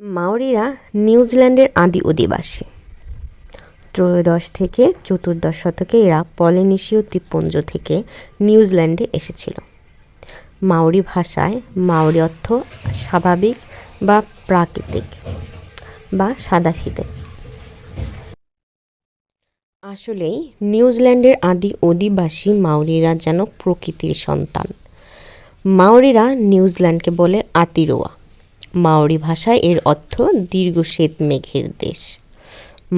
মাওরিরা নিউজিল্যান্ডের আদি অধিবাসী। ত্রয়োদশ থেকে চতুর্দশ শতকে এরা পলিনেশীয় দ্বীপপুঞ্জ থেকে নিউজিল্যান্ডে এসেছিল। মাওরি ভাষায় মাওরি অর্থ স্বাভাবিক বা প্রাকৃতিক বা সাদাসিধে। আসলেই নিউজিল্যান্ডের আদি অধিবাসী মাওরিরা যেন প্রকৃতির সন্তান। মাওরিরা নিউজিল্যান্ডকে বলে আতিরোয়া। মাওরি ভাষায় এর অর্থ দীর্ঘ শ্বেত মেঘের দেশ।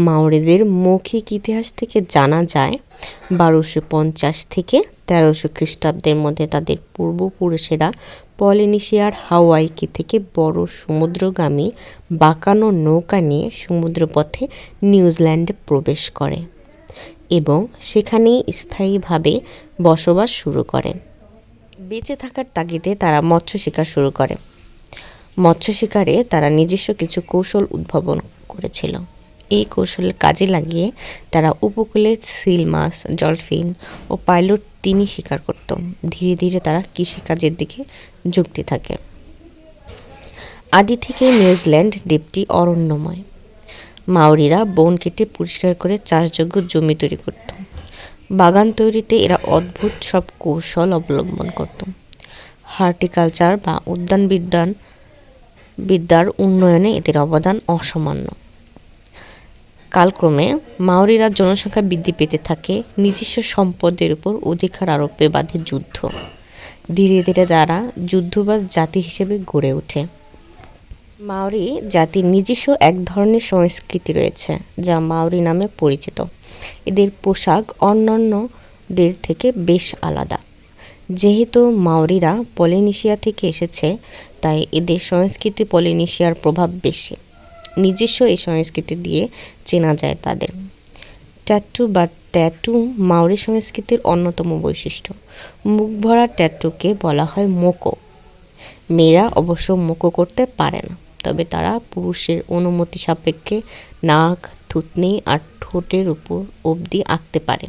মাওরিদের মৌখিক ইতিহাস থেকে জানা যায়, বারোশো পঞ্চাশ থেকে তেরোশো খ্রিস্টাব্দের মধ্যে তাদের পূর্বপুরুষেরা পলিনেশিয়ার হাওয়াইকি থেকে বড় সমুদ্রগামী বাঁকানো নৌকা নিয়ে সমুদ্রপথে নিউজিল্যান্ডে প্রবেশ করে এবং সেখানেই স্থায়ীভাবে বসবাস শুরু করে। বেঁচে থাকার তাগিদে তারা মৎস্য শিকার শুরু করে। মৎস্য শিকারে তারা নিজস্ব কিছু কৌশল উদ্ভাবন করেছিল। এই কৌশলের কাজে লাগিয়ে তারা উপকূলে সিল মাছ, ডলফিন ও পাইলট তিমি শিকার করত। ধীরে ধীরে তারা কৃষিকাজের দিকে যুক্তি থাকে। আদি থেকে নিউজিল্যান্ড দ্বীপটি অরণ্যময়। মাওরিরা বন কেটে পরিষ্কার করে চাষযোগ্য জমি তৈরি করত। বাগান তৈরিতে এরা অদ্ভুত সব কৌশল অবলম্বন করত। হর্টিকালচার বা উদ্যান বিদ্যান বিদ্যার উন্নয়নে এদের অবদান অসামান্য। কালক্রমে মাওরিরা জনসংখ্যা বৃদ্ধি পেতে থাকে নিজস্ব সম্পদের উপর অধিকার আরোপে বাধে যুদ্ধ। ধীরে ধীরে তারা যুদ্ধবাজ জাতি হিসেবে গড়ে ওঠে। মাওরি জাতির নিজস্ব এক ধরনের সংস্কৃতি রয়েছে, যা মাওরি নামে পরিচিত। এদের পোশাক অন্যান্যদের থেকে বেশ আলাদা। যেহেতু মাওরিরা পলিনেশিয়া থেকে এসেছে, তাই এদের সংস্কৃতি পলিনেশিয়ার প্রভাব বেশি। নিজস্ব এই সংস্কৃতি দিয়ে চেনা যায় তাদের। ট্যাটু বা ট্যাটু মাওরি সংস্কৃতির অন্যতম বৈশিষ্ট্য। মুখ ভরা ট্যাটুকে বলা হয় মোকো। মেয়েরা অবশ্য মোকো করতে পারে না, তবে তারা পুরুষের অনুমতি সাপেক্ষে নাক, থুতনি আর ঠোঁটের উপর অবধি আঁকতে পারে।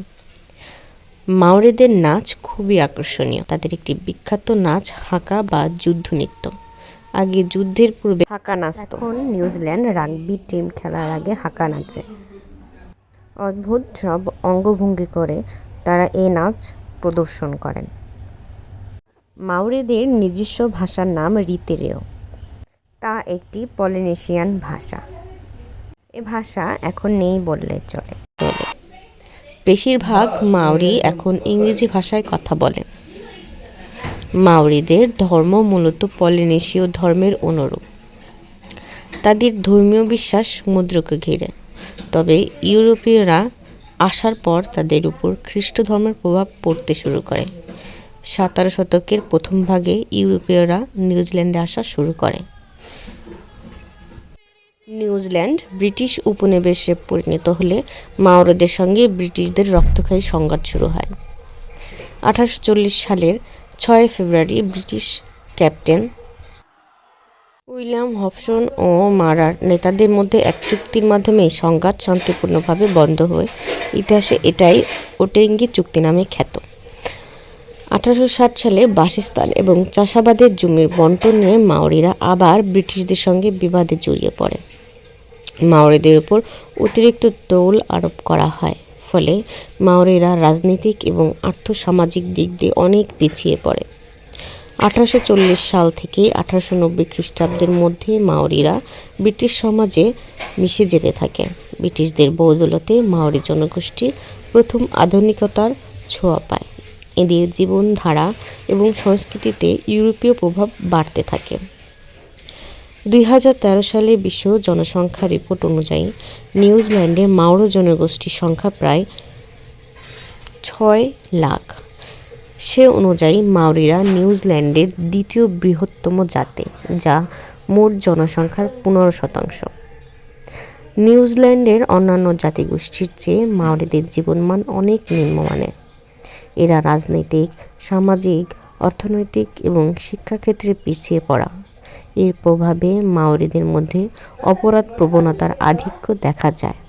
মাওরিদের নাচ খুবই আকর্ষণীয়। তাদের একটি বিখ্যাত নাচ হাঁকা বা যুদ্ধ নৃত্য। আগে যুদ্ধের পূর্বে হাঁকা নাচত। এখন নিউজিল্যান্ড রাগবি টিম খেলার আগে হাঁকা নাচে। অদ্ভুত সব অঙ্গভঙ্গি করে তারা এই নাচ প্রদর্শন করেন। মাওরিদের নিজস্ব ভাষার নাম রিতেরেও। তা একটি পলিনেশিয়ান ভাষা। এ ভাষা এখন নেই বললে চলে। চলে। বেশিরভাগ মাওরি এখন ইংরেজি ভাষায় কথা বলে। মাওরিদের ধর্ম মূলত পলিনেশীয় ধর্মের অনুরূপ। তাদের ধর্মীয় বিশ্বাস সমুদ্রকে ঘিরে। তবে ইউরোপীয়রা আসার পর তাদের উপর খ্রিস্ট ধর্মের প্রভাব পড়তে শুরু করে। সতেরো শতকের প্রথম ভাগে ইউরোপীয়রা নিউজিল্যান্ডে আসা শুরু করে। নিউজিল্যান্ড ব্রিটিশ উপনিবেশে পরিণত হলে মাওরদের সঙ্গে ব্রিটিশদের রক্তক্ষয়ী সংঘাত শুরু হয়। আঠারোশো চল্লিশ সালের ছয় February British captain William Hobson ও মারার নেতাদের মধ্যে এক চুক্তির মাধ্যমে সংঘাত শান্তিপূর্ণভাবে বন্ধ হয়ে, ইতিহাসে এটাই ওটেঙ্গি চুক্তি নামে খ্যাত। আঠারোশো ষাট সালে বাসস্থান এবং চাষাবাদের জমির বন্টন নিয়ে মাওরিরা আবার ব্রিটিশদের সঙ্গে বিবাদে জড়িয়ে পড়ে। মাওরিদের উপর অতিরিক্ত টোল আরোপ করা হয়। ফলে মাওরিরা রাজনৈতিক এবং আর্থসামাজিক দিক দিয়ে অনেক পিছিয়ে পড়ে। আঠারোশো চল্লিশ সাল থেকে আঠারোশো নব্বই খ্রিস্টাব্দের মধ্যে মাওরিরা ব্রিটিশ সমাজে মিশে যেতে থাকে। ব্রিটিশদের বৌদলতে মাওরি জনগোষ্ঠী প্রথম আধুনিকতার ছোঁয়া পায়। এদের জীবনধারা এবং সংস্কৃতিতে ইউরোপীয় প্রভাব বাড়তে থাকে। দুই হাজার তেরো সালে বিশ্ব জনসংখ্যা রিপোর্ট অনুযায়ী নিউজিল্যান্ডে মাওরো জনগোষ্ঠীর সংখ্যা প্রায় ছয় লাখ। সে অনুযায়ী মাওরিরা নিউজিল্যান্ডের দ্বিতীয় বৃহত্তম জাতি, যা মোট জনসংখ্যার পনেরো শতাংশ। নিউজিল্যান্ডের অন্যান্য জাতিগোষ্ঠীর চেয়ে মাওরিদের জীবনমান অনেক নিম্নমানের। এরা রাজনৈতিক, সামাজিক, অর্থনৈতিক এবং শিক্ষাক্ষেত্রে পিছিয়ে পড়া। এর প্রভাবে মাওরিদের মধ্যে অপরাধ প্রবণতার আধিক্য দেখা যায়।